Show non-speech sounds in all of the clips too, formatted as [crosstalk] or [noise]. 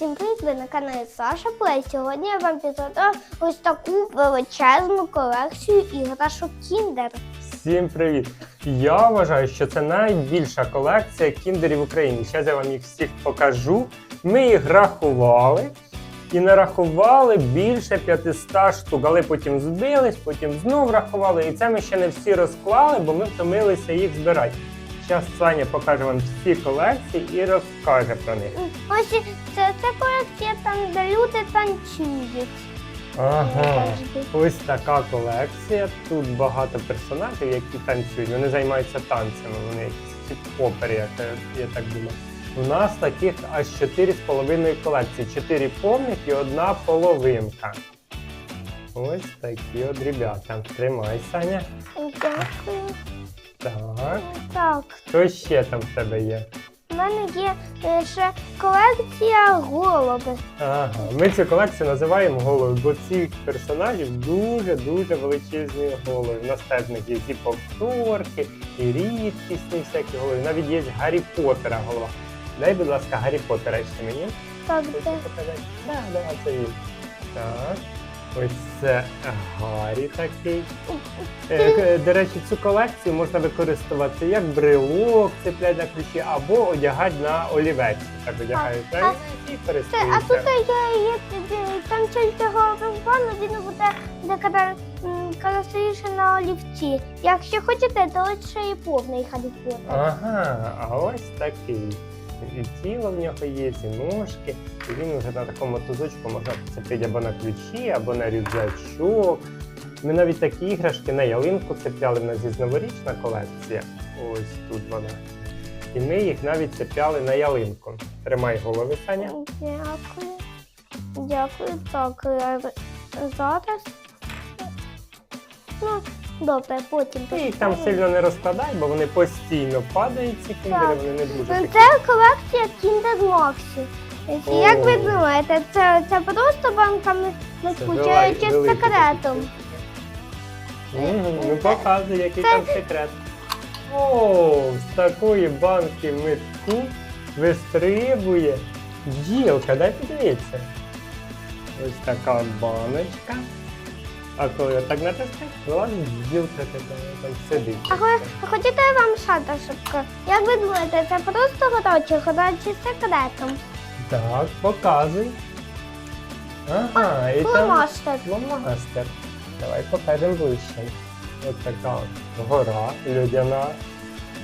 Всім привіт, ви на каналі Саша Плей. Сьогодні я вам підготував ось таку величезну колекцію іграшок Кіндер. Всім привіт! Я вважаю, що це найбільша колекція кіндерів в Україні. Зараз я вам їх всіх покажу. Ми їх рахували і нарахували більше 500 штук, але потім збились, потім знов рахували. І це ми ще не всі розклали, бо ми втомилися їх збирати. Зараз Саня покаже вам всі колекції і розкаже про них. Ось це, це колекція там, де люди танцюють. Ага. Ось така колекція. Тут багато персонажів, які танцюють. Вони займаються танцями, вони якісь хіп-хопери, як я, я так думаю. У нас таких аж 4,5 колекції. 4 повних і одна половинка. Ось такі от ребята. Тримай, Саня. Дякую. Так. Так, Що ще там в тебе є? в мене є е, ще колекція голуби. Ага, ми цю колекцію називаємо голови, бо цих персонажів дуже-дуже величезні голови. У нас теж в них є і повторки, і рідкісні всякі голови. Навіть є Гаррі Поттера голова. Дай, будь ласка, Гаррі Поттера ще мені. Так, Хочеш де? показати? Так, да, це він. Так. Ось це Гаррі такий. Е, е, До речі, цю колекцію можна використовувати як брелок, цеплять на ключі, або одягати на олівець. Так одягають так, і Це, а тут є, є е, там тільки головний план, він буде, стоїш на олівці. Якщо хочете, то лише і повний Гаррі Поттер. Ага, а ось такий. І тіло в нього є, і ножки. І він вже на такому мотузочку можна цепити або на ключі, або на рюкзачок. Ми навіть такі іграшки на ялинку цепляли, в нас є новорічна колекція. Ось тут вона. І ми їх навіть цепляли на ялинку. Тримай голови, Саня. Дякую. Дякую. Так, е, зараз. Ну, добре, потім. Ти їх там сильно не розкладай, бо вони постійно падають, ці кіндери, Так. вони не дуже Ну, такі. Це колекція Kinder Moxie. Як ви думаєте, це, це просто банками Це чи з секретом? Мгм, Ну показуй, який там секрет. О, з такої банки митку вистрибує бджілка, дай подивитися. Ось така баночка. А коли отак натискаєш, вилазить бджілка така там сидить. А ви хочете я вам шаташок? Як ви думаєте, це просто года чи з секретом? Так, показуй. Ага, і там Фломастер. фломастер. Давай покажемо ближче. Ось така от гора льодяна.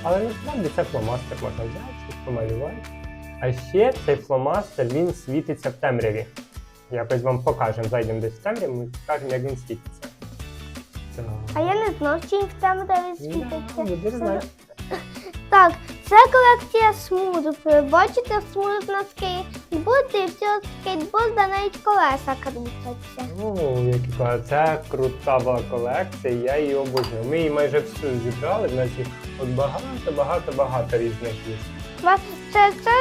Але насправді це фломастер можна взяти, щось помалювати. А ще цей фломастер він світиться в темряві. Якось вам покажемо, зайдемо десь в темряву, ми покажемо, як він світиться. Так. А я не знав, чи в темряві Да, світиться. будеш знати. [laughs] Так, це колекція смудок. Ви Бачите, смудок на скейтборді, і все скейтборд, а навіть колеса крутяться. О, які клас. Це крута була колекція, я її обожнюю. Ми її майже всю зібрали, їх от багато, багато, багато різних є. Ва- Це, це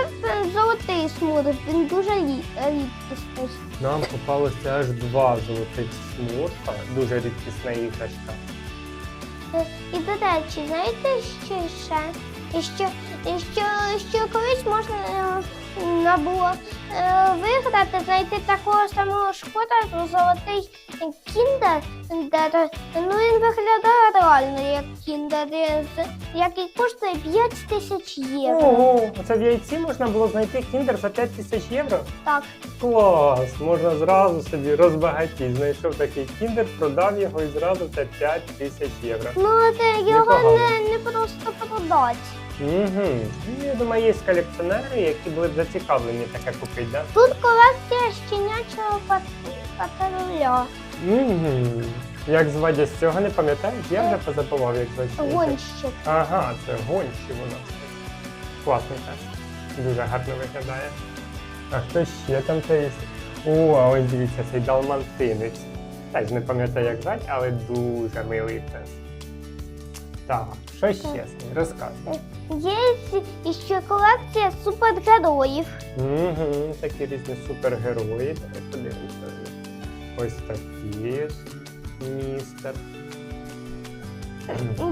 золотий смурф, він дуже рі- рідкісний. Нам попалося аж два золотих смурфа, дуже рідкісна іграшка. Е, І до речі, знаєте, що ще? І що, і що, що колись можна е, було е, виграти, знайти такого самого шкода, золотий кіндер, де, де, ну він виглядає реально як кіндер, е, який коштує 5 тисяч євро. Ого, оце в яйці можна було знайти кіндер за 5 тисяч євро. Так, Клас! Можна зразу собі розбагатіти. Знайшов такий кіндер, продав його і зразу це 5 тисяч євро. ну це його не, не просто продати. Угу. Я думаю, є колекціонери, які були б зацікавлені таке купити, да? Тут колекція щенячого пат- патруля. Угу. Як звати з цього не пам'ятаєш? Я вже позабував, як звати. Гонщик. Ага, це гонщі нас. Класний теж. Дуже гарно виглядає. А хто ще там це є? О, а ось дивіться, цей далмантинець. Теж не пам'ятаю, як звати, але дуже милий пес. Так, що ще з ним? Розказуй. Є ще колекція супергероїв. Угу, такі різні супергерої. Давай подивимося. Ось такі містер.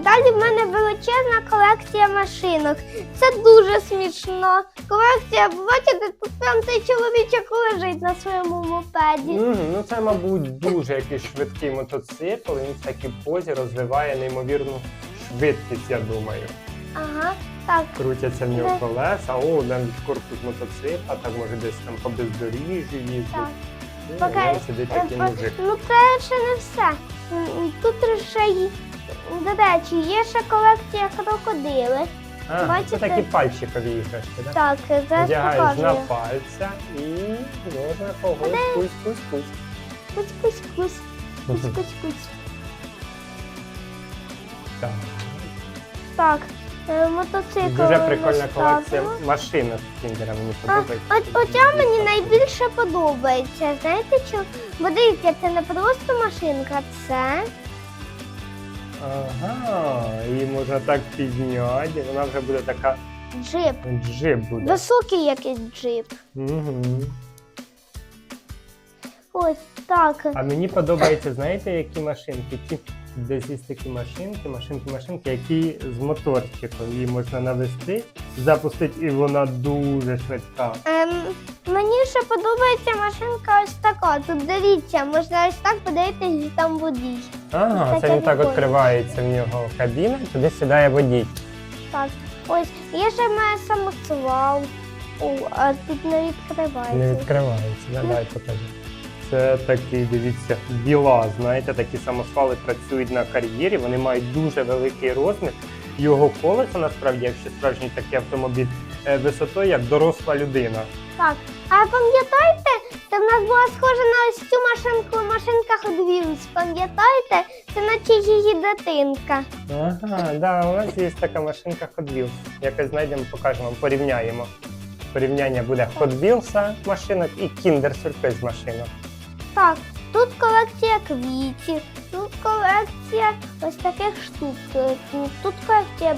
Далі в мене величезна колекція машинок. Це дуже смішно. Колекція, тут прям цей чоловічок лежить на своєму мопеді. Мгм, Ну це, мабуть, дуже якийсь швидкий мотоцикл. Він в такій позі розвиває неймовірну швидкість, я думаю. Ага, так. Крутяться в нього колеса, о, там корпус мотоцикла, так може десь там по бездоріжжю їздить. Так. Ну, Поки- сидить Е, такий по- мужик. Ну це ще не все. М, Тут ще й, до речі, є ще колекція крокодили. А, це такі пальчикові іграшки, так? Так, зараз Одягаєш на покажу. пальця і можна когось кусь кусь кусь. Кусь, кусь, кусь, [laughs] кусь, кусь, кусь. Так. Так, е, мотоцикл. Дуже прикольна колекція ставимо. машинок Кіндера, мені А, подобається. от оця мені найбільше подобається. Знаєте що? Бо дивіться, це не просто машинка, це Ага, її можна так підняти, вона вже буде така джип. джип буде. Високий якийсь джип. Угу. Ось так. А мені подобається, знаєте, які машинки? Ті, десь є такі машинки, машинки, машинки, які з моторчиком. Її можна навести, запустити, і вона дуже швидка. Ем, мені ще подобається машинка ось така. Тут дивіться, можна ось так подивитися, там водій. Ага, Це це він так відкривається в нього кабіна, туди сідає водій. Так, ось є ще має самосвал. О, а тут не відкривається. Не відкривається, да? дай. Це такий, дивіться, біла, знаєте, такі самосвали працюють на кар'єрі, вони мають дуже великий розмір. Його колесо, насправді, якщо справжній такий автомобіль, е, висотою як доросла людина. Так, а пам'ятаєте, це в нас була схожа на ось цю машинку, машинка Wheels. Пам'ятаєте? Це наче її дитинка. Ага, да, у нас є така машинка Wheels. Якось знайдемо, покажемо, порівняємо. Порівняння буде Hot Wheels машинок і Kinder Surprise машинок. Так, тут колекція квітів, тут колекція ось таких штук. Е, Тут колекція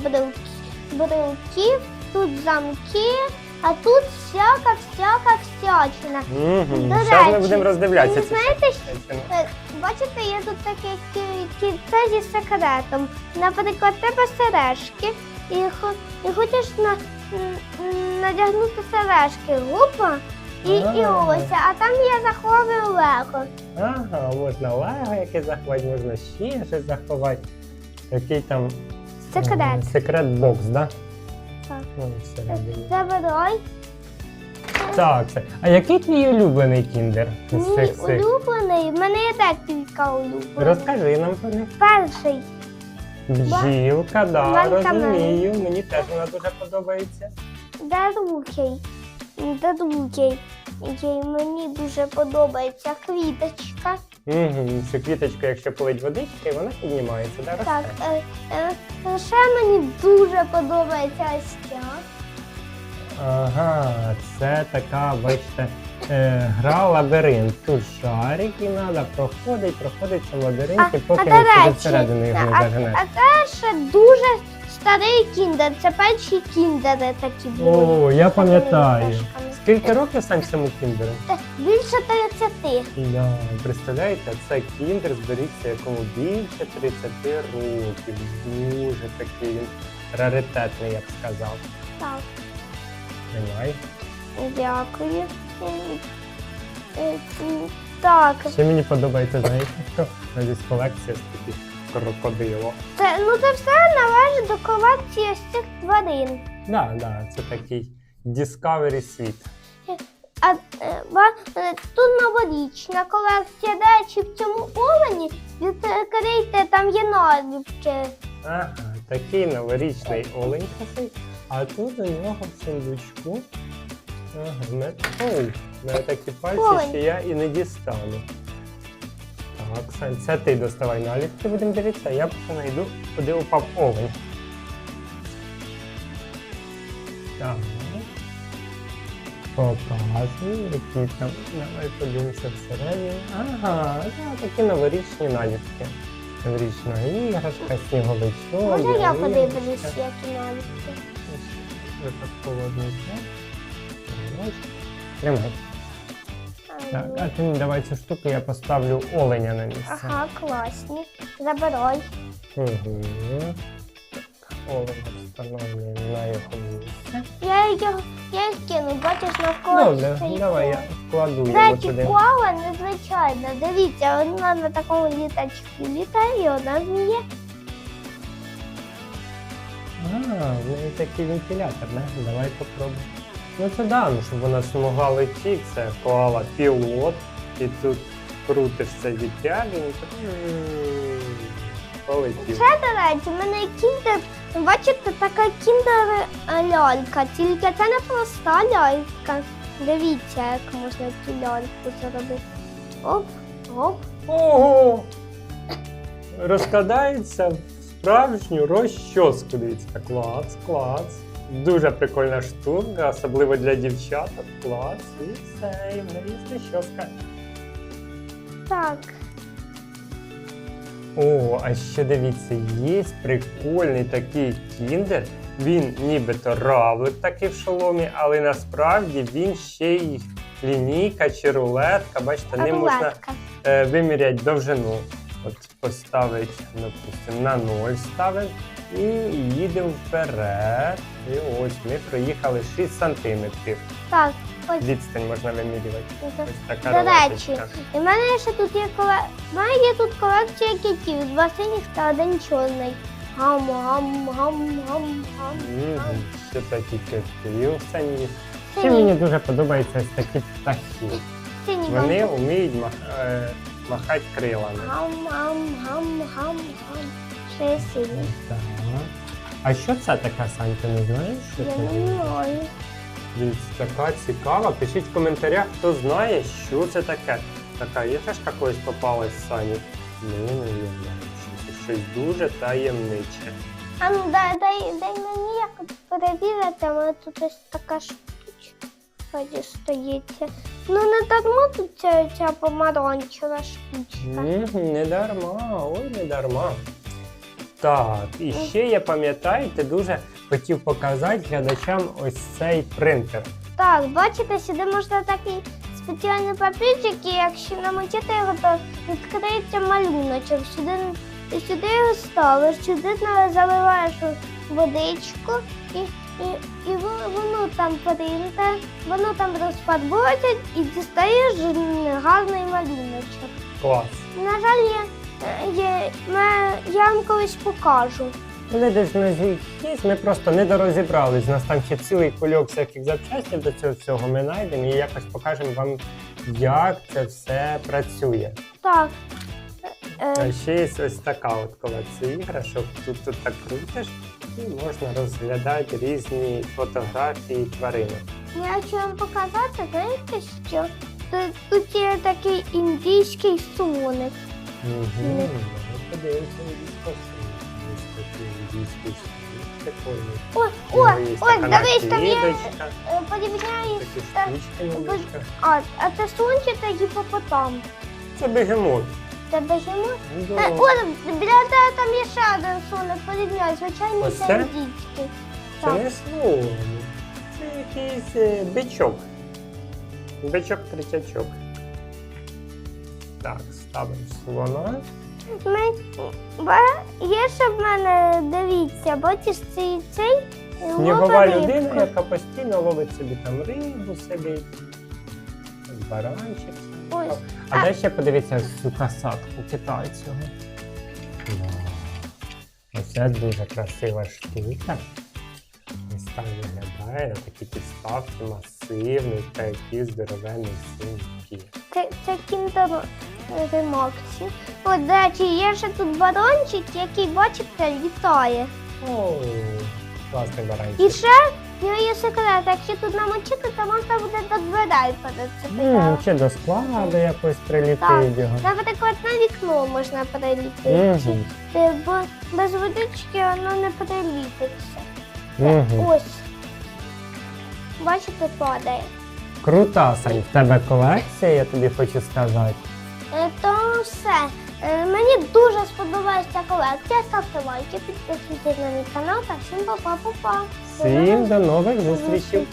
брелків, тут замки, а тут всяка, всяка всячина. Угу. До Зараз ми будемо роздивлятися. ви знаєте. Е, Бачите, є тут таке кі- кільце зі секретом. Наприклад, тебе сережки, і, і хочеш на, надягнути сережки, гупа, і, і ось, а там я заховую лего. Ага, можна лего яке заховати, можна ще щось заховати. Який там Секрет. е, секрет бокс, да? Так. Ну, всередині. Забирай. Так, це. А який твій улюблений кіндер? Мій цих всіх? улюблений, в мене є декілька улюблених. Розкажи нам про них. Перший Бджілка, да, Банка розумію. Мені теж вона дуже подобається. Дерукий. Дерукий. Який мені дуже подобається квіточка. Угу. Цю квіточку, якщо полить водички, вона піднімається, да. Так, е, е, ще мені дуже подобається ось ця. Ага, це така, бачите, е, гра лабіринт. Тут шарики треба, проходить, проходить цьому лабіринті, поки до він сюди речі, всередину його не зажене. а це ще дуже старий кіндер. Це перші кіндери такі були. О, я пам'ятаю. Скільки років сам цьому кіндеру? Е, Більше 30. Да, представляєте, це кіндер зберігся якому більше 30 років. Дуже такий він раритетний, я б сказав. Так, Тримай. дякую. Е, Так, Ще мені подобається, знаєте, що навіть колекція з таких крокодило. це, ну це все належить до колекції ось цих тварин. Да, да, це такий Discovery світ. А е, е, тут новорічна колекція. До речі, в цьому олені відкрийте, там є наліпки. Ага, такий новорічний олень красивий. А тут у нього в сундучку. Ага, не, ой, на такі пальці, Олень. що я і не дістану. Так, Сань, це ти доставай наліпки, будемо дивитися, а я поки знайду, куди упав олень. Так. Показую, які там. Давай подивимося всередині. Ага, да, такі новорічні наліпки. Новорічна іграшка, сніговичок. Може я подивлюсь, які наліпки? Так холодно. Тримай. Так, а ти мені давай цю штуку, я поставлю оленя на місце. Ага, класні. Забирай. Угу. Оленя встановлюємо на його місце. Я його я кину, бачиш навколо. Добре, стоїть давай я вкладу його речі, туди. коала незвичайна. Дивіться, одна на такому літачку літає, і одна вміє. А, в неї такий вентилятор, не? Давай попробуємо. Ну це да, ну щоб вона змогла летіти, це коала пілот, і тут крутишся відтягнень. Полетів. Ще, до речі, в мене кіндер, бачите, така кіндер лялька, тільки це не проста лялька. Дивіться, як можна цю ляльку зробити. Оп, оп. Ого! Розкладається в справжню розчоску. Дивіться, клац, клац. Дуже прикольна штука, особливо для дівчаток. Клац. І все, і в неї розчоска. Так. О, а ще дивіться, є прикольний такий кіндер. Він нібито равлик такий в шоломі, але насправді він ще й лінійка чи рулетка. Бачите, ним можна е, виміряти довжину. От поставить, допустимо, на 0 ставимо і їдемо вперед. І ось ми проїхали 6 сантиметрів. Так. Відстань можна вимірювати. Ось така До речі, і в мене ще тут є коле... в мене є тут колекція кітів, два синіх та один чорний. Гам, гам, гам, гам, гам. Мгм, Ще такі кефір самі. Ще Сині. мені дуже подобаються ось такі птахи. Синій Вони гам. вміють мах... е, махати крилами. Гам, гам, гам, гам, гам. Ще синій. Так. А що це така Сань, ти не знаєш? Що Я це? не знаю. Така цікава. Пишіть в коментарях, хто знає, що це таке. Така є іграшка колись попалась Сані. Ми не Це щось дуже таємниче. А ну дай, дай, дай мені як перевірити, мене тут ось така штучка стоїть. Ну не дармо тут ця, ця помаранчева штучка. Мгм, Не дарма, ой, не дарма. Так, і ще я пам'ятаю, ти дуже хотів показати глядачам ось цей принтер. Так, бачите, сюди можна такий спеціальний папірчик, і якщо намочити його, то відкриється малюночок. Сюди, сюди його ставиш, сюди заливаєш водичку і, і, і воно там принте, воно там розфарбується і дістаєш гарний малюночок. Клас. На жаль, я, я, я вам колись покажу. Вони десь на є, ми просто не дорозібрались. У нас там ще цілий кульок всяких запчастин до цього всього ми знайдемо і якось покажемо вам, як це все працює. Так. Е, А ще є ось така от колекція іграшок. Тут тут так крутиш і можна розглядати різні фотографії тваринок. Я хочу вам показати, знаєте що? Тут, тут є такий індійський слоник. Угу. Подивимося є ой, така дивись, там є штучки невеличкі. А, а це слончик та гіпопотам. Це бегемот. Це бегемот? Да. Е, біля тебе там є ще один слоник, порівняй, звичайно, Ось це це? індійський. Це Так. не слон. Це якийсь е, бичок. Бичок третячок. Так, ставимо слона. Є ще в мене, дивіться, бачиш цей цей Снігова людина, яка постійно ловить собі там рибу собі. Баранчик. Ось. А де ще подивіться цю касатку китайцього. Вау. Оце дуже красива штука. Ось так виглядає на такі підставки масивний, такий здоровенний синій Це, це кіндер ремаксі. От, до речі, є ще тут барончик, який, бачите, літає. О, класний І ще в нього є секрет, якщо тут намочити, то можна буде до дверей перецепити. Чи до складу якось Так. приліпить його. Наприклад, на вікно можна переліпити. Мгм. Е, Бо без водички воно не переліпиться. Мгм. Ось. Бачите, падає. Крута, Сань, в тебе колекція, я тобі хочу сказати. Е, То все. Е, Мені дуже сподобалася ця колекція. Ставте лайки, підписуйтесь на мій канал та всім па-па-па-па. Всім до нових зустрічей.